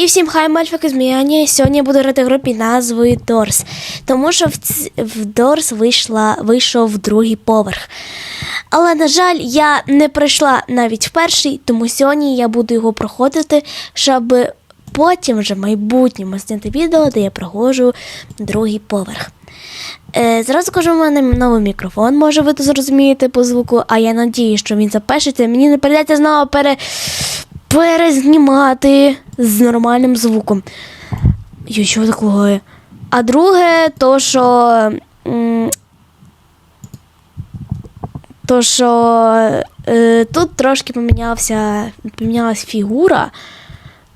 І всім хай мальфики зміяння. Сьогодні я буду грати в гру під назвою Дорс. Тому що в, ц- в Дорс вийшла, вийшов другий поверх. Але, на жаль, я не пройшла навіть в перший, тому сьогодні я буду його проходити, щоб потім вже в майбутньому зняти відео, де я проходжу другий поверх. Е, зразу кажу, у мене новий мікрофон, може ви то зрозумієте по звуку, а я надію, що він запишеться. Мені не прийдеться знову пере... перезнімати з нормальним звуком. Йо, що так лагає? А друге, то що. То що е, тут трошки помінявся, помінялась фігура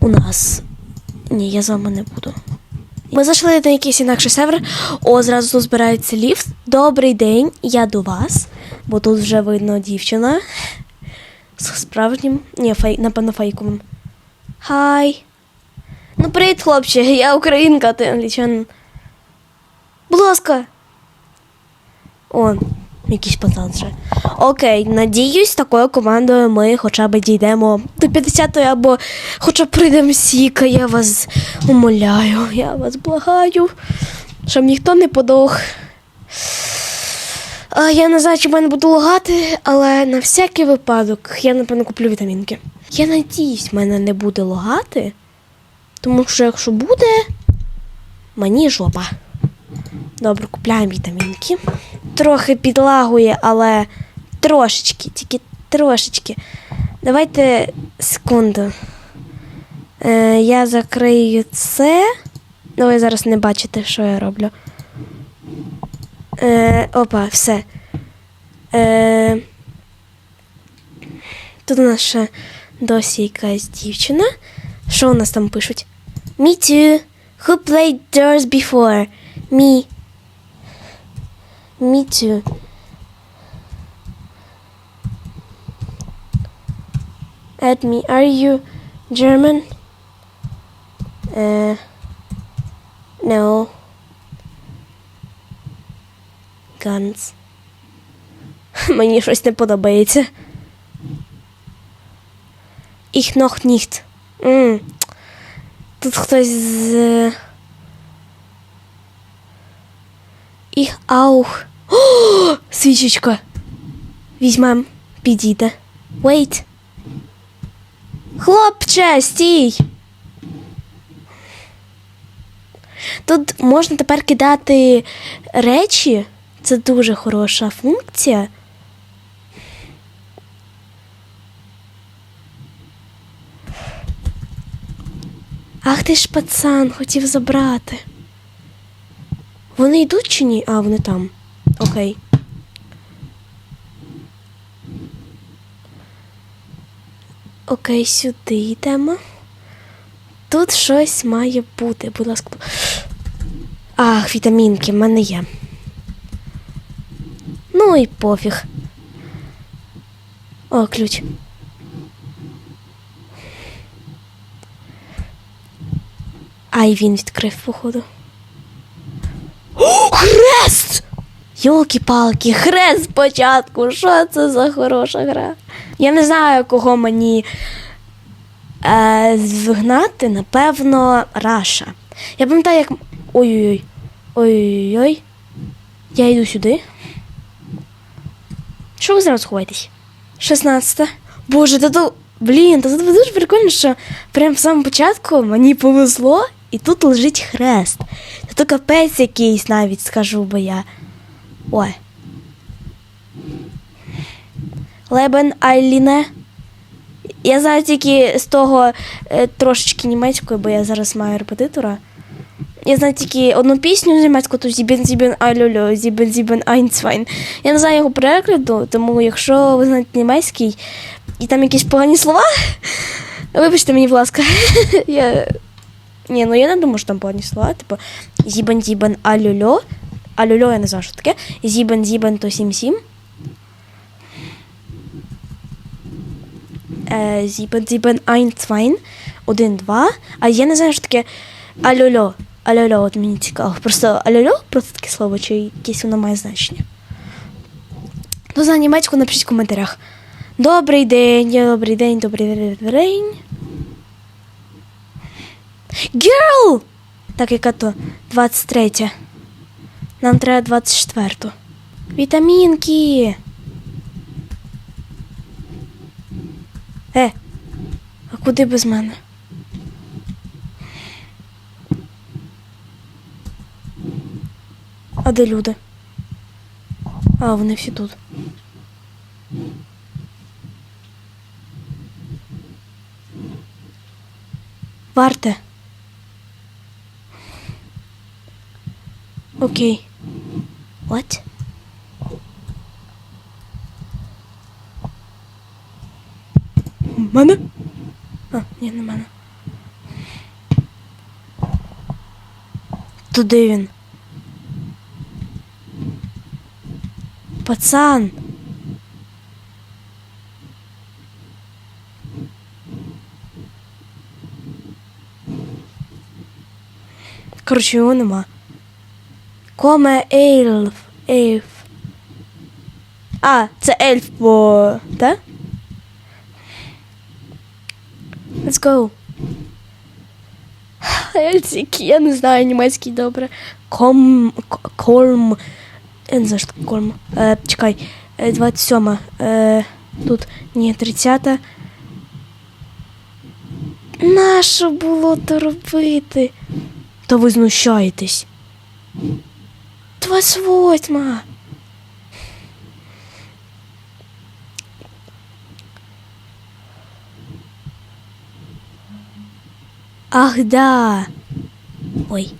у нас. Ні, я з вами не буду. Ми зайшли на якийсь інакший сервер. О, зразу тут збирається ліфт. Добрий день, я до вас. Бо тут вже видно дівчина. З справжнім. Ні, фей... напевно, фейковим. Хай. Ну, привіт, хлопче, я українка, ти англічанин. Будь ласка. О, якийсь пацан. Окей, надіюсь, такою командою ми хоча б дійдемо до 50-ї або хоча б прийдемо сіка, я вас умоляю, я вас благаю, щоб ніхто не подох. Я не знаю, чи в мене буду лагати, але на всякий випадок я, напевно, куплю вітамінки. Я надіюсь, в мене не буде лагати, тому що якщо буде, мені жопа. Добре, купляємо вітамінки. Трохи підлагує, але трошечки, тільки трошечки. Давайте секунду. Е, я закрию це. Ну, ви зараз не бачите, що я роблю. Е, опа, все. Е, тут у нас ще досі якась дівчина. Що у нас там пишуть? Me too. Who played Doors before? Me. Me too. Add me. Are you German? Uh, no. Guns. Мені щось не подобається. Ich nicht. М. Тут хтось з. Ich auch. О, свічечка. Візьмем, підійде. Wait. Хлопче, стій. Тут можна тепер кидати речі. Це дуже хороша функція. Ах ти ж пацан, хотів забрати. Вони йдуть чи ні? А, вони там. Окей. Окей, сюди йдемо. Тут щось має бути, будь ласка. Ах, вітамінки в мене є. Ну і пофіг. О, ключ. Ай, він відкрив, походу. О, хрест! Йолки-палки, хрест спочатку. Що це за хороша гра? Я не знаю, кого мені е, звигнати, напевно, Раша. Я пам'ятаю, як. Ой-ой-ой. Ой-ой-ой. Я йду сюди. Що ви зараз ховаєтесь? 16. Боже, та то. Блін, та тут дуже прикольно, що прямо в самому початку мені повезло, і тут лежить хрест. Та то капець якийсь навіть скажу би я. Ой. Лебен Айліне. Я знаю тільки з того е, трошечки німецької, бо я зараз маю репетитора. Я знаю тільки одну пісню з німецького, то Зібен Зібен Айлюлю, Зібен Зібен Айнцвайн. Я не знаю його перекладу, тому якщо ви знаєте німецький і там якісь погані слова, вибачте мені, будь ласка. я... Ні, ну я не думаю, що там погані слова. Типу Зібен Зібен Айлюльо. Айлюльо я не знаю, що таке. Зібен Зібен то сім сім. Е, Зібен Зібен Айнцвайн. Один, два. А я не знаю, що таке Альольо. Альольо, от мені цікаво. Просто альольо, просто таке слово, чи якесь воно має значення. Ну, за німецьку напишіть в коментарях. Добрий день, добрий день, добрий день, добрий день. Girl! Так, яка то? 23. Нам треба 24. Вітамінки. Е, а куди без мене? А де люди? А, вони всі тут. Варте. Окей. What? Мене? А, ні, не мене. Туди він. Пацан. Коротше, його нема. Коме ельф. Ельф. А, це ельф по. Да? Let's go. Ельцики, я не знаю німецький добре. Ком. к- Кольм. Я не знаю, що. Е, чекай. Е, 27. Е, тут. Ні, 30. Нащо було то робити? Та ви знущаєтесь. 28. Ах, да. Ой.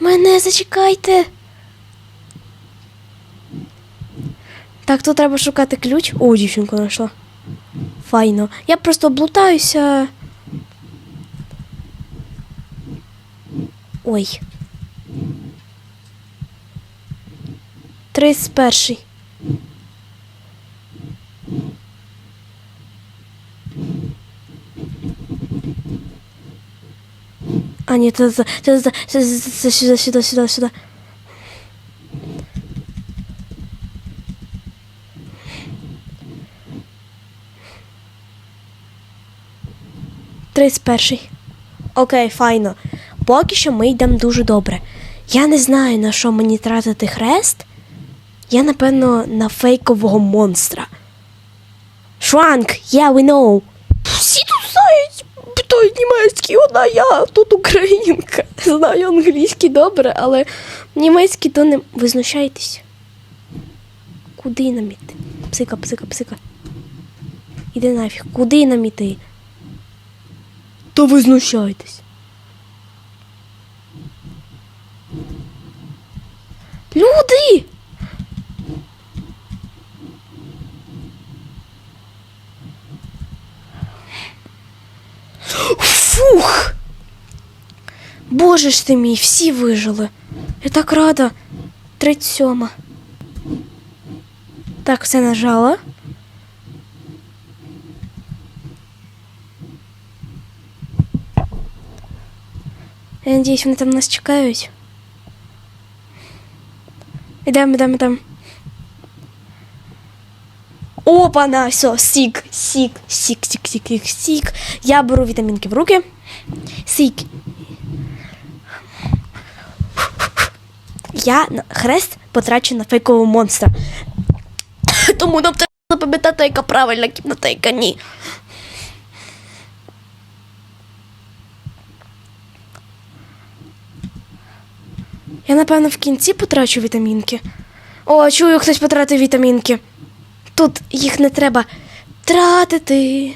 Мене зачекайте. Так, тут треба шукати ключ. О, дівчинку знайшла. Файно. Я просто блутаюся. Ой. 31. А, ні, це сюди, сюди, сюди, сюди. Тридцять перший. Окей, файно. Поки що ми йдемо дуже добре. Я не знаю, на що мені тратити хрест. Я, напевно, на фейкового монстра. Шранк, yeah, we know. Всі тут знають, питають німецький, одна я тут українка. Знаю англійський добре, але німецький то не. Ви знущаєтесь? Куди нам іти? Псика, псика, псика. Іди нафіг, куди нам То ви знущаєтесь. Люди! Фух! Боже ж ти мій, всі вижили. Я так рада. 37. Так, все нажала. Я надіюсь, вони там нас чекають. Ідемо, ідемо, ідемо. Опа-на, все, сік, сік, сік, сік, сік, сік, сік. Я беру вітамінки в руки. Сік. Я хрест потрачу на фейкового монстра. Тому нам треба запам'ятати, яка правильна кімната, яка ні. Я, напевно, в кінці потрачу вітамінки. О, чую, хтось потратив вітамінки. Тут їх не треба тратити.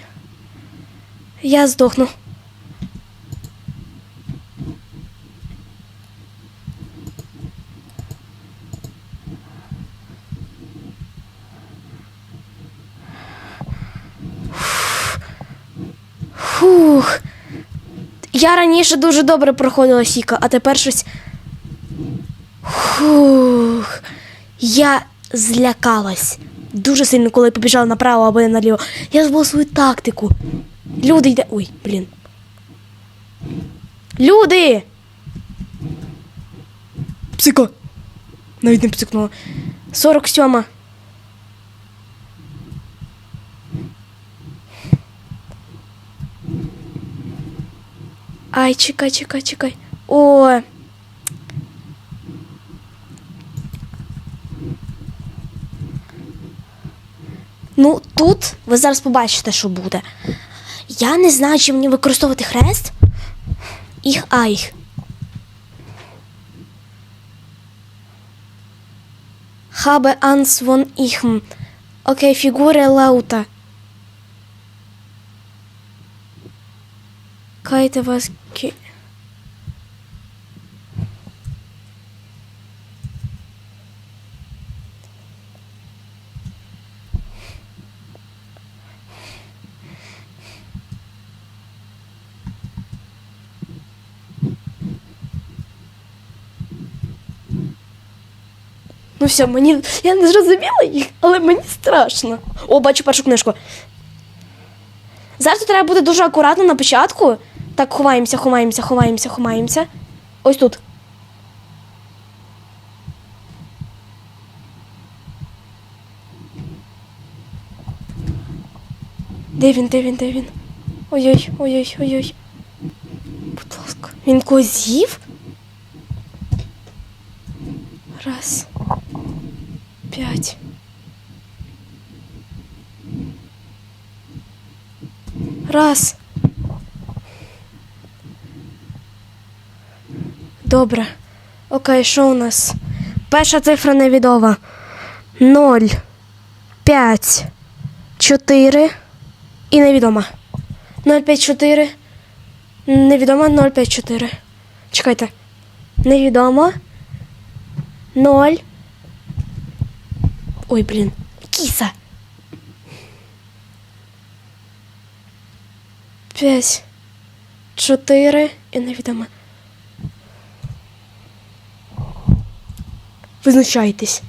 Я здохну. Фух. Я раніше дуже добре проходила Сіка, а тепер щось. Фух. Я злякалась. Дуже сильно, коли побіжала направо або наліво. Я забула свою тактику. Люди йде. Ой, блін. Люди! Псико. Навіть не псикнула. 47. Ай, чекай, чекай, чекай. О. Ну, тут ви зараз побачите, що буде. Я не знаю, чи мені використовувати хрест. Їх айх. Habe ans von ich. Окей, фігури лаута. Кайте вас все, мені. Я не зрозуміла їх, але мені страшно. О, бачу першу книжку. Зараз треба бути дуже акуратно на початку. Так, ховаємося, ховаємося, ховаємося, ховаємося. Ось тут. Де він, де він, де він? Ой-ой, ой-ой, ой-ой. Будь ласка. Він когось з'їв? Раз. П'ять. Раз. Добре. Окей, що у нас? Перша цифра невідома. Ноль. П'ять. Чотири. І невідома. 054. Невідома 054. Чекайте. Невідомо. 0. Ой, блін. Кіса. 5. 4 і невідомо. Визначайтесь.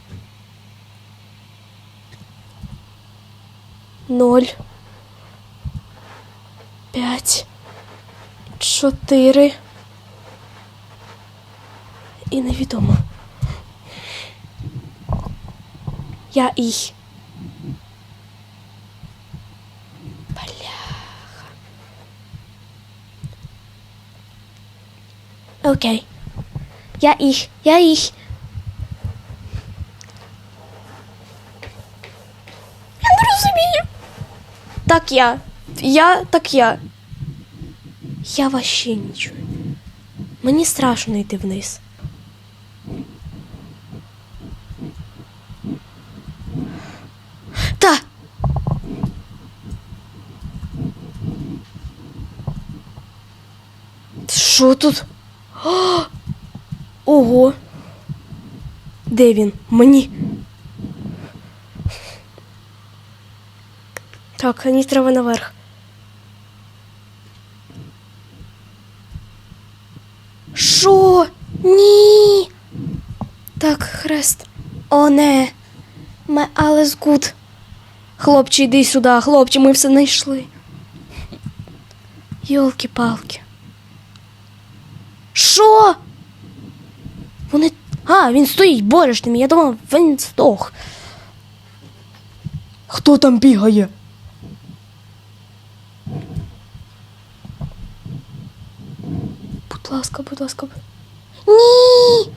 0. 5. 4. І невідомо. Я їх. Бляха. Окей. Я їх. Я їх. Я не розумію. Так я. Я, так я. Я вообще не чую. Мені страшно йти вниз. Та. Що тут? О! Ого. Де він? Мені. Так, мені треба наверх. Що? Ні. Так, хрест. О, не. Ме alles good. Хлопче, йди сюди, хлопче, ми все знайшли. Йолки-палки. Що? Вони. А, він стоїть, боже я думав, він здох. Хто там бігає? Будь ласка, будь ласка. Ні.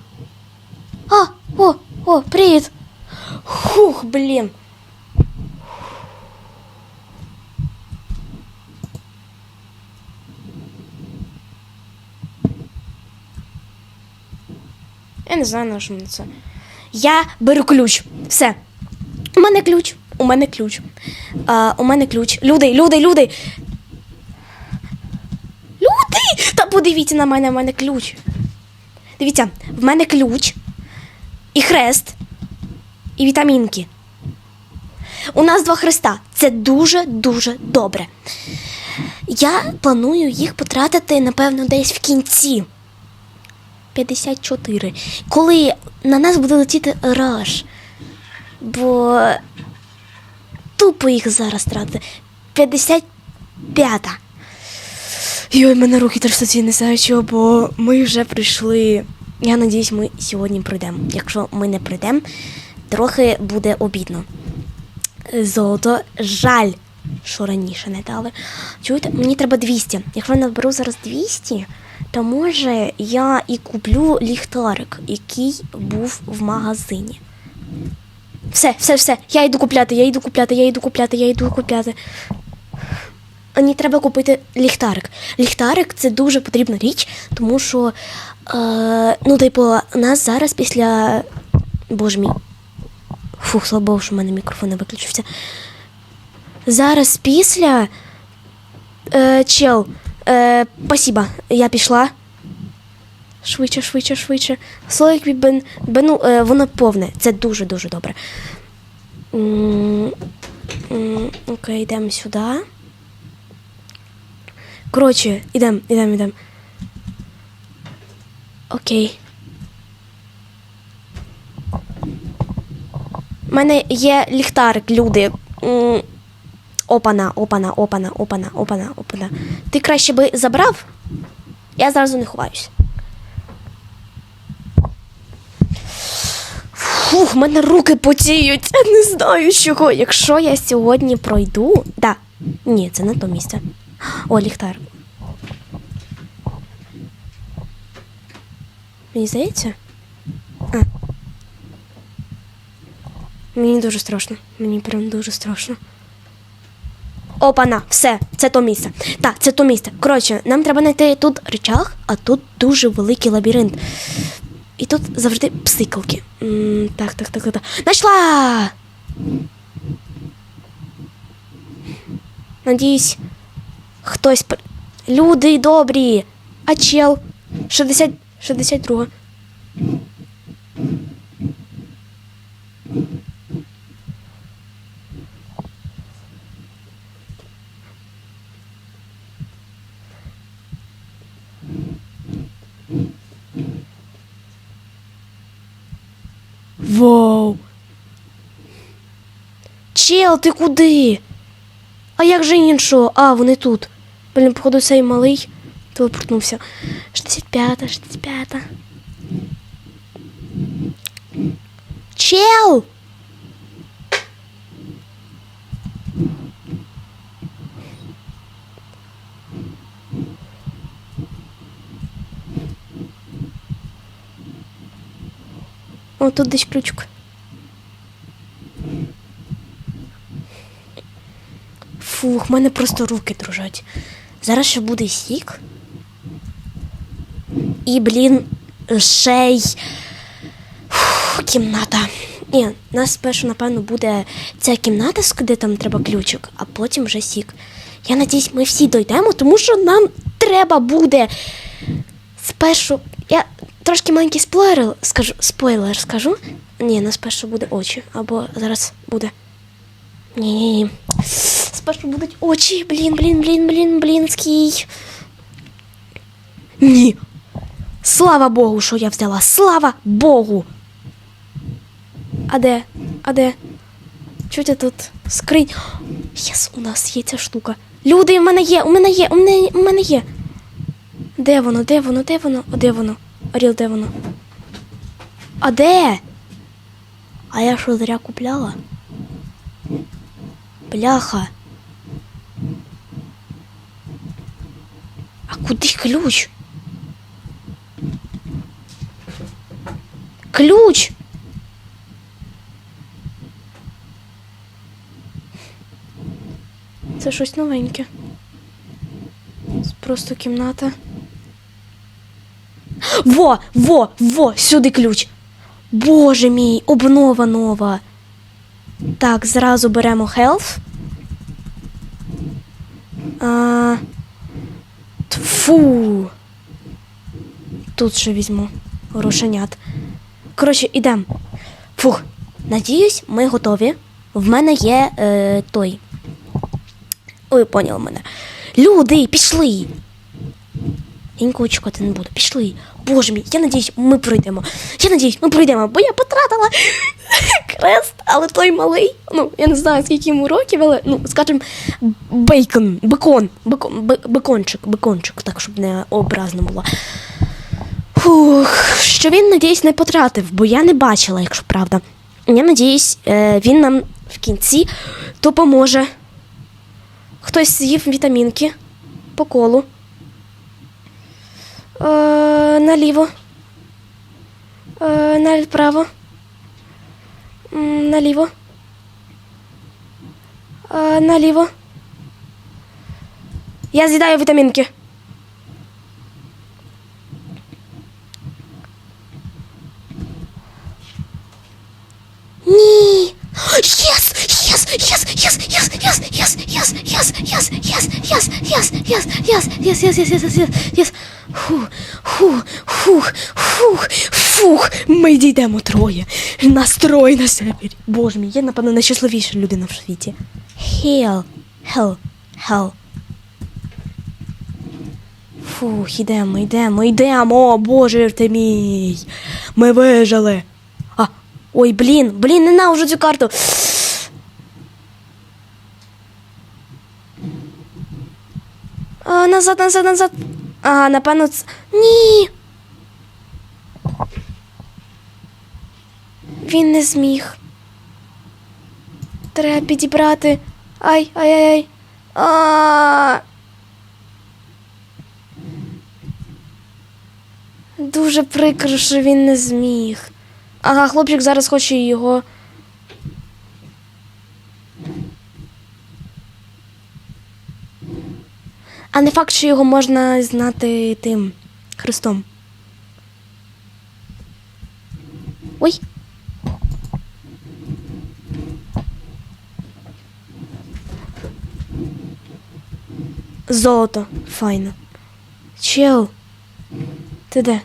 А, о, о, привіт. Хух, блін. Не знаю, на що мені це. Я беру ключ. Все. У мене ключ. У мене ключ. А, у мене ключ. Люди, люди, люди. Люди! Та подивіться на мене, у мене ключ. Дивіться, в мене ключ і хрест, і вітамінки. У нас два хреста. Це дуже-дуже добре. Я планую їх потратити, напевно, десь в кінці. 54. Коли на нас буде летіти раш. Бо тупо їх зараз тратити. 55. Йой, мене руки трясуться, не знаю бо ми вже прийшли. Я надіюсь, ми сьогодні пройдемо. Якщо ми не пройдемо, трохи буде обідно. Золото, жаль, що раніше не дали. Чуєте, мені треба 200. Якщо я наберу зараз 200, то може я і куплю ліхтарик, який був в магазині. Все, все, все. Я йду купляти, я йду купляти, я йду купляти, я йду купляти. Мені треба купити ліхтарик. Ліхтарик це дуже потрібна річ, тому що, е, ну, типу, нас зараз після. Боже мій. Фух, слава що в мене мікрофон не виключився. Зараз після. Е, чел, е, спасибо, я пішла. Швидше, швидше, швидше. Слоїк від бен, бену, е, воно повне. Це дуже-дуже добре. М, м, Окей, йдемо сюди. Коротше, ідемо, ідемо, ідемо. Окей. У мене є ліхтарик, люди. М, Опана, опана, опана, опана, опана, опана. Ти краще би забрав? Я зразу не ховаюсь. Фух, мене руки потіють. Я не знаю чого. Якщо я сьогодні пройду. Да. Ні, це не то місце. О, ліхтар. Мені здається? А. Мені дуже страшно. Мені прям дуже страшно. Опана, все, це то місце. Так, це то місце. Коротше, нам треба знайти тут речах, а тут дуже великий лабіринт. І тут завжди псикалки. Так, так, так, так, так. Найшла! Надіюсь, хтось. Люди добрі! А чел? 60... 62. Вау! Чел, ти куди? А як же іншого? А, вони тут. Блін, походу, цей малий телепортнувся. 65-та, 65-та. Чел! О, тут десь ключик. Фух, в мене просто руки дружать. Зараз ще буде сік. І, блін, ще й Фух, кімната. Ні, нас спершу, напевно, буде ця кімната, де там треба ключик, а потім вже сік. Я надіюсь, ми всі дійдемо, тому що нам треба буде спершу. Я трошки маленький спойлер скажу. Спойлер скажу. Ні, на спершу буде очі. Або зараз буде. Ні, ні, ні. Спершу будуть очі. Блін, блін, блін, блін, блінський. Ні. Слава Богу, що я взяла. Слава Богу. А де? А де? Чуєте тут скринь? Єс, у нас є ця штука. Люди, в мене є, у мене є, у мене, у мене є. Де воно, де воно, де воно? О, де воно? Оріл, де воно? А де? А я що зря купляла? Бляха. А куди ключ? Ключ! Це щось новеньке. Просто кімната. Во, во, во, сюди ключ. Боже мій, обнова нова. Так, зразу беремо health. А, тфу. Тут ще візьму грошенят. Коротше, ідемо. Фух. Надіюсь, ми готові. В мене є е, той. Ой, поняли мене. Люди, пішли. Я нікого чекати не буду. Пішли. Боже мій, я надіюсь, ми пройдемо. Я надіюсь, ми пройдемо, бо я потратила крест, але той малий. Ну, я не знаю, скільки йому років, але, ну, скажімо, бейкон, бекон, бекон, бекончик, бекончик, так, щоб не образно було. Фух, що він, надіюсь, не потратив, бо я не бачила, якщо правда. Я надіюсь, е, він нам в кінці допоможе. Хтось з'їв вітамінки по колу. Е, наліво. Е, направо. Наліво. Е, наліво. Я з'їдаю вітамінки. Ні. Єс! Єс! Єс! Єс! Єс! Єс! Єс! Єс! Єс! Єс! Єс! Єс! Єс! Єс! Єс! Єс! Єс! Єс! Єс! Єс! Фух! Фух! Фух! Фух! Фух! Ми дійдемо троє. Нас троє на сервері. Боже мій, я, напевно, найщасливіша людина в світі. Хел. Хел. Хел. Фух, йдемо, йдемо, о, боже ти мій. Ми вижили. А, ой, блін, блін, ненавижу цю карту. А, назад, назад, назад. А, напевно, це... Ні. Він не зміг. Треба підібрати. Ай, ай, ай, ай. А. Дуже прикро, що він не зміг. Ага, хлопчик зараз хоче його. А не факт, що його можна знати тим хрестом. Ой. Золото. Файно. Чел. Ти де?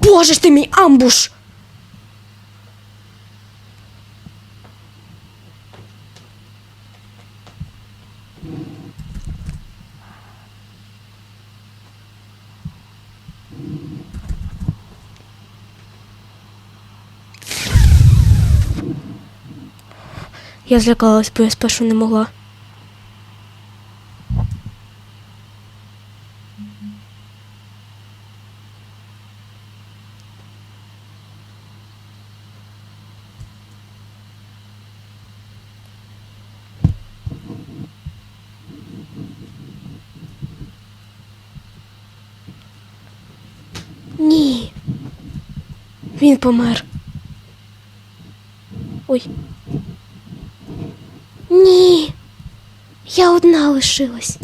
Боже ж ти мій амбуш! Я злякалась, бо я спершу не могла. Ні. Він помер. Ой. Ні. Я одна лишилась.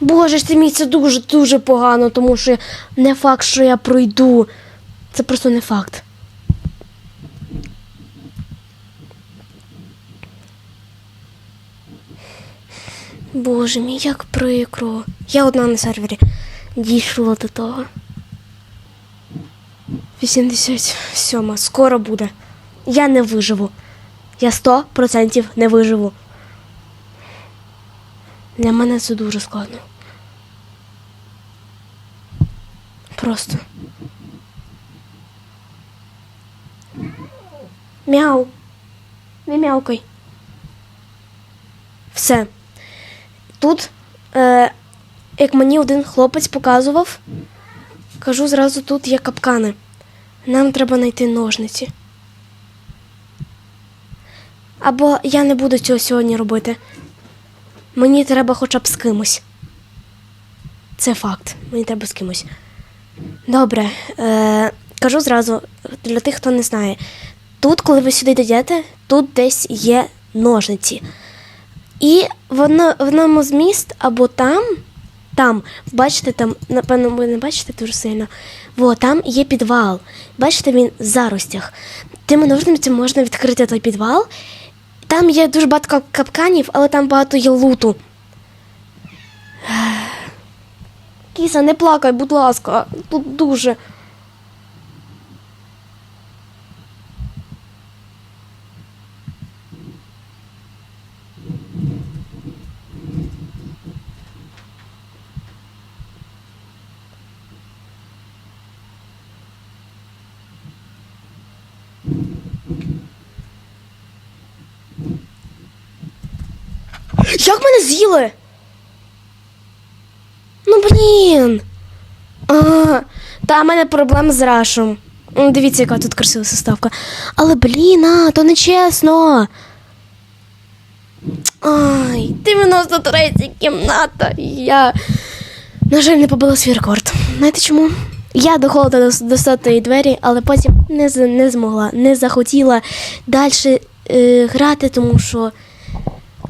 Боже ж мій, це дуже дуже погано, тому що не факт, що я пройду. Це просто не факт. Боже мій, як прикро. Я одна на сервері. Дійшло до того. 87. Скоро буде. Я не виживу. Я 100% не виживу. Для мене це дуже складно. Просто. Мяу. Не мяукай. Все. Тут, е, як мені один хлопець показував, кажу зразу, тут є капкани. Нам треба знайти ножниці. Або я не буду цього сьогодні робити. Мені треба хоча б з кимось. Це факт. Мені треба з кимось. Добре. Е, кажу зразу, для тих, хто не знає. Тут, коли ви сюди йдете, тут десь є ножниці. І в одному з міст або там, там, бачите, там, напевно, ви не бачите дуже сильно. Во, там є підвал. Бачите, він в заростях. Тими ножницями можна відкрити той підвал. Там є дуже багато капканів, але там багато є луту. Кіса, не плакай, будь ласка, тут дуже. Як мене з'їли? Ну блін. А, та в мене проблеми з рашем. Дивіться, яка тут красива составка. Але блін, а, то не чесно. Ай, 93 кімната. Я, на жаль, не побила свій рекорд. Знаєте чому? Я доходила до, до сотої двері, але потім не, не змогла, не захотіла далі е, грати, тому що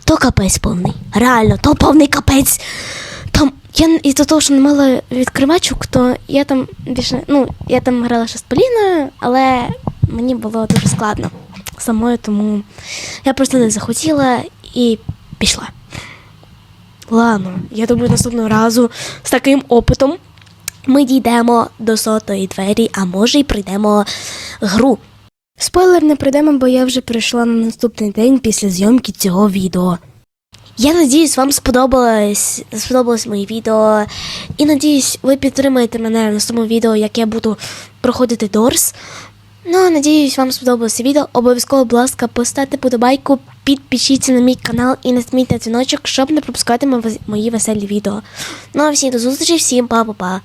то капець повний. Реально, то повний капець. Там я із-за того, що не мала відкривачок, то я там більше, ну, я там грала ще з Поліною, але мені було дуже складно самою, тому я просто не захотіла і пішла. Ладно, я думаю, наступного разу з таким опитом ми дійдемо до сотої двері, а може й пройдемо гру. Спойлер не пройдемо, бо я вже прийшла на наступний день після зйомки цього відео. Я надіюсь, вам сподобалось, сподобалось моє відео. І надіюсь, ви підтримаєте мене в наступному відео, як я буду проходити Дорс. Ну, надіюсь, вам сподобалося відео. Обов'язково, будь ласка, поставте подобайку, підпишіться на мій канал і нажміть на дзвіночок, щоб не пропускати мої веселі відео. Ну а всім до зустрічі, всім па-па-па.